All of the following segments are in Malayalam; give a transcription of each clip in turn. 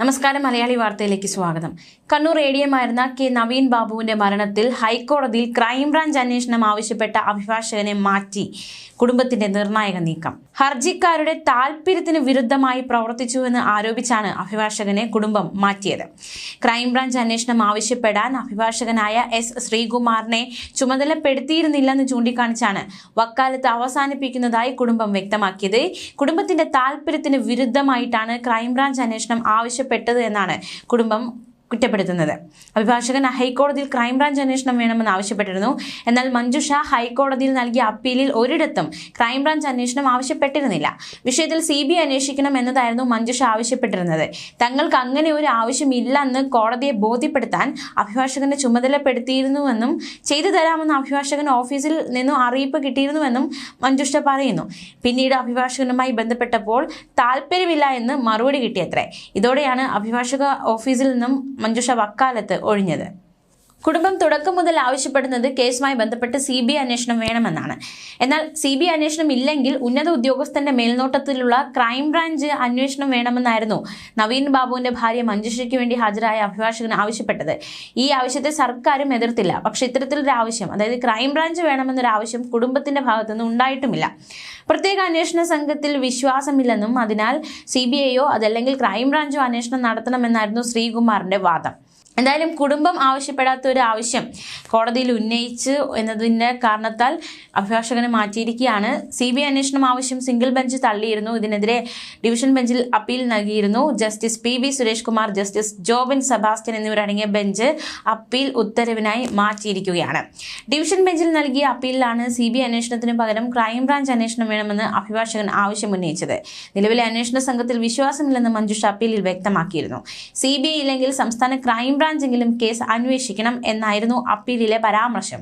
നമസ്കാരം മലയാളി വാർത്തയിലേക്ക് സ്വാഗതം. കണ്ണൂർ എ ഡി എം ആയിരുന്ന കെ നവീൻ ബാബുവിന്റെ മരണത്തിൽ ഹൈക്കോടതിയിൽ ക്രൈംബ്രാഞ്ച് അന്വേഷണം ആവശ്യപ്പെട്ട അഭിഭാഷകനെ മാറ്റി. കുടുംബത്തിന്റെ നിർണായക നീക്കം. ഹർജിക്കാരുടെ താൽപര്യത്തിന് വിരുദ്ധമായി പ്രവർത്തിച്ചുവെന്ന് ആരോപിച്ചാണ് അഭിഭാഷകനെ കുടുംബം മാറ്റിയത്. ക്രൈംബ്രാഞ്ച് അന്വേഷണം ആവശ്യപ്പെടാൻ അഭിഭാഷകനായ എസ് ശ്രീകുമാറിനെ ചുമതലപ്പെടുത്തിയിരുന്നില്ലെന്ന് ചൂണ്ടിക്കാണിച്ചാണ് വക്കാലത്ത് അവസാനിപ്പിക്കുന്നതായി കുടുംബം വ്യക്തമാക്കിയത്. കുടുംബത്തിന്റെ താൽപര്യത്തിന് വിരുദ്ധമായിട്ടാണ് ക്രൈംബ്രാഞ്ച് അന്വേഷണം ആവശ്യപ്പെട്ടത് എന്നാണ്. കുടുംബം കുറ്റപ്പെടുത്തുന്നത്. അഭിഭാഷകൻ ഹൈക്കോടതിയിൽ ക്രൈംബ്രാഞ്ച് അന്വേഷണം വേണമെന്ന് ആവശ്യപ്പെട്ടിരുന്നു. എന്നാൽ മഞ്ജുഷ ഹൈക്കോടതിയിൽ നൽകിയ അപ്പീലിൽ ഒരിടത്തും ക്രൈംബ്രാഞ്ച് അന്വേഷണം ആവശ്യപ്പെട്ടിരുന്നില്ല. വിഷയത്തിൽ സി ബി അന്വേഷിക്കണം എന്നതായിരുന്നു മഞ്ജുഷ ആവശ്യപ്പെട്ടിരുന്നത്. തങ്ങൾക്ക് അങ്ങനെ ഒരു ആവശ്യമില്ലെന്ന് കോടതിയെ ബോധ്യപ്പെടുത്താൻ അഭിഭാഷകന്റെ ചുമതലപ്പെടുത്തിയിരുന്നുവെന്നും ചെയ്തു തരാമെന്ന് അഭിഭാഷകൻ ഓഫീസിൽ നിന്നും അറിയിപ്പ് കിട്ടിയിരുന്നുവെന്നും മഞ്ജുഷ പറയുന്നു. പിന്നീട് അഭിഭാഷകനുമായി ബന്ധപ്പെട്ടപ്പോൾ താല്പര്യമില്ല എന്ന് മറുപടി കിട്ടിയത്രേ. ഇതോടെയാണ് അഭിഭാഷക ഓഫീസിൽ നിന്നും മഞ്ജുഷ വക്കാലത്ത് ഒഴിഞ്ഞത്. കുടുംബം തുടക്കം മുതൽ ആവശ്യപ്പെടുന്നത് കേസുമായി ബന്ധപ്പെട്ട് സി ബി ഐ അന്വേഷണം വേണമെന്നാണ്. എന്നാൽ സി ബി ഐ അന്വേഷണം ഇല്ലെങ്കിൽ ഉന്നത ഉദ്യോഗസ്ഥന്റെ മേൽനോട്ടത്തിലുള്ള ക്രൈംബ്രാഞ്ച് അന്വേഷണം വേണമെന്നായിരുന്നു നവീൻ ബാബുവിന്റെ ഭാര്യ മഞ്ജുഷയ്ക്ക് വേണ്ടി ഹാജരായ അഭിഭാഷകൻ ആവശ്യപ്പെട്ടത്. ഈ ആവശ്യത്തെ സർക്കാരും എതിർത്തില്ല. പക്ഷേ ഇത്തരത്തിലൊരു ആവശ്യം അതായത് ക്രൈംബ്രാഞ്ച് വേണമെന്നൊരു ആവശ്യം കുടുംബത്തിന്റെ ഭാഗത്തുനിന്ന് ഉണ്ടായിട്ടുമില്ല. പ്രത്യേക അന്വേഷണ സംഘത്തിൽ വിശ്വാസമില്ലെന്നും അതിനാൽ സി ബി ഐയോ അതല്ലെങ്കിൽ ക്രൈംബ്രാഞ്ചോ അന്വേഷണം നടത്തണമെന്നായിരുന്നു ശ്രീകുമാറിന്റെ വാദം. എന്തായാലും കുടുംബം ആവശ്യപ്പെടാത്ത ഒരു ആവശ്യം കോടതിയിൽ ഉന്നയിച്ച് എന്നതിന്റെ കാരണത്താൽ അഭിഭാഷകനെ മാറ്റിയിരിക്കുകയാണ്. സി ബി ഐ അന്വേഷണം ആവശ്യം സിംഗിൾ ബെഞ്ച് തള്ളിയിരുന്നു. ഇതിനെതിരെ ഡിവിഷൻ ബെഞ്ചിൽ അപ്പീൽ നൽകിയിരുന്നു. Justice P V Suresh Kumar justice Jobin Sebastian എന്നിവരടങ്ങിയ ബെഞ്ച് അപ്പീൽ ഉത്തരവിനായി മാറ്റിയിരിക്കുകയാണ്. ഡിവിഷൻ ബെഞ്ചിൽ നൽകിയ അപ്പീലിലാണ് സി ബി ഐ അന്വേഷണത്തിന് പകരം ക്രൈംബ്രാഞ്ച് അന്വേഷണം വേണമെന്ന് അഭിഭാഷകൻ ആവശ്യം ഉന്നയിച്ചത്. നിലവിലെ അന്വേഷണ സംഘത്തിൽ വിശ്വാസമില്ലെന്ന് മഞ്ജുഷ അപ്പീലിൽ വ്യക്തമാക്കിയിരുന്നു. സി ബി ഐ ഇല്ലെങ്കിൽ സംസ്ഥാന ക്രൈംബ്രാഞ്ചെങ്കിലും കേസ് അന്വേഷിക്കണം എന്നായിരുന്നു അപ്പീലിലെ പരാമർശം.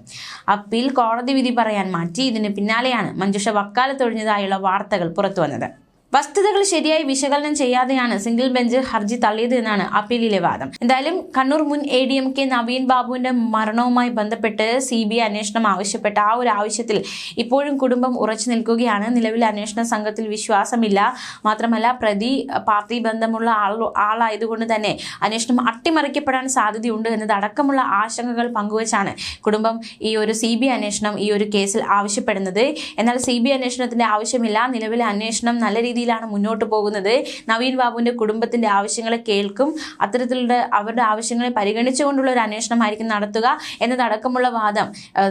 അപ്പീൽ കോടതി വിധി പറയാൻ മാറ്റി. ഇതിന് പിന്നാലെയാണ് മഞ്ജുഷ വക്കാലത്തൊഴിഞ്ഞതായുള്ള വാർത്തകൾ പുറത്തുവന്നത്. വസ്തുതകൾ ശരിയായി വിശകലനം ചെയ്യാതെയാണ് സിംഗിൾ ബെഞ്ച് ഹർജി തള്ളിയത് എന്നാണ് അപ്പീലിലെ വാദം. എന്തായാലും കണ്ണൂർ മുൻ A D M K Naveen ബാബുവിന്റെ മരണവുമായി ബന്ധപ്പെട്ട് സി ബി ഐ അന്വേഷണം ആവശ്യപ്പെട്ട ആ ഒരു ആവശ്യത്തിൽ ഇപ്പോഴും കുടുംബം ഉറച്ചു നിൽക്കുകയാണ്. നിലവിൽ അന്വേഷണ സംഘത്തിൽ വിശ്വാസമില്ല. മാത്രമല്ല പ്രതി പാർട്ടി ബന്ധമുള്ള ആൾ ആളായതുകൊണ്ട് തന്നെ അന്വേഷണം അട്ടിമറിക്കപ്പെടാൻ സാധ്യതയുണ്ട് എന്നതടക്കമുള്ള ആശങ്കകൾ പങ്കുവച്ചാണ് കുടുംബം ഈ ഒരു സി ബി അന്വേഷണം ഈ ഒരു കേസിൽ ആവശ്യപ്പെടുന്നത്. എന്നാൽ സി ബി അന്വേഷണത്തിന്റെ ആവശ്യമില്ല. നിലവിലെ അന്വേഷണം നല്ല രീതിയിലാണ് മുന്നോട്ട് പോകുന്നത്. നവീൻ ബാബുവിന്റെ കുടുംബത്തിന്റെ ആവശ്യങ്ങളെ കേൾക്കും. അത്തരത്തിലുള്ള അവരുടെ ആവശ്യങ്ങളെ പരിഗണിച്ചുകൊണ്ടുള്ള ഒരു അന്വേഷണമായിരിക്കും നടത്തുക എന്നതടക്കമുള്ള വാദം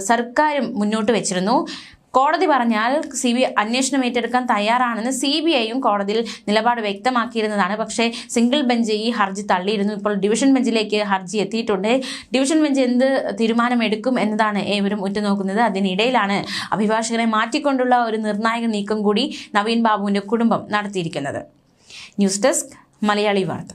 സർക്കാരും മുന്നോട്ട് വെച്ചിരുന്നു. കോടതി പറഞ്ഞാൽ സി ബി അന്വേഷണം ഏറ്റെടുക്കാൻ തയ്യാറാണെന്ന് സി ബി ഐയും കോടതിയിൽ നിലപാട് വ്യക്തമാക്കിയിരുന്നതാണ്. പക്ഷേ സിംഗിൾ ബെഞ്ച് ഈ ഹർജി തള്ളിയിരുന്നു. ഇപ്പോൾ ഡിവിഷൻ ബെഞ്ചിലേക്ക് ഹർജി എത്തിയിട്ടുണ്ട്. ഡിവിഷൻ ബെഞ്ച് എന്ത് തീരുമാനമെടുക്കും എന്നതാണ് ഏവരും ഉറ്റുനോക്കുന്നത്. അതിനിടയിലാണ് അഭിഭാഷകരെ മാറ്റിക്കൊണ്ടുള്ള ഒരു നിർണായക നീക്കം കൂടി നവീൻ ബാബുവിന്റെ കുടുംബം നടത്തിയിരിക്കുന്നത്. ന്യൂസ് ഡെസ്ക് മലയാളി വാർത്ത.